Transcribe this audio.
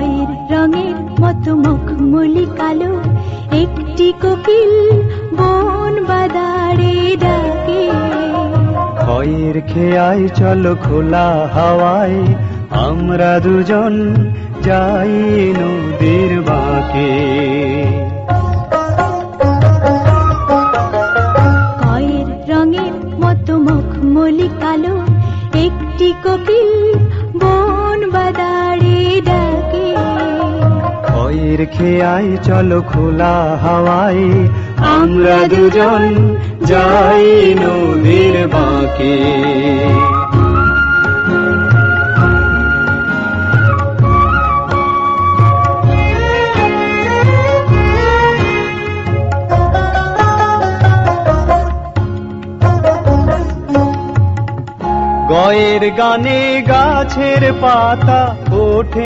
খয়ের রঙের মতো মুখমুলি কালো একটি কোকিল বন বাদারে ডাকে। খয়ের খেয়াই চলো খোলা হাওয়ায় আমরা দুজন যাই নদীর বাঁকে। রঙের মতো মুখমুলি কালো একটি কোকিল বন খয়ের খেয়াই, চলো খোলা হাওয়াই আমরা দুজন যাই নদীর বাঁকে। গয়ের গানে গাছের পাতা ওঠে।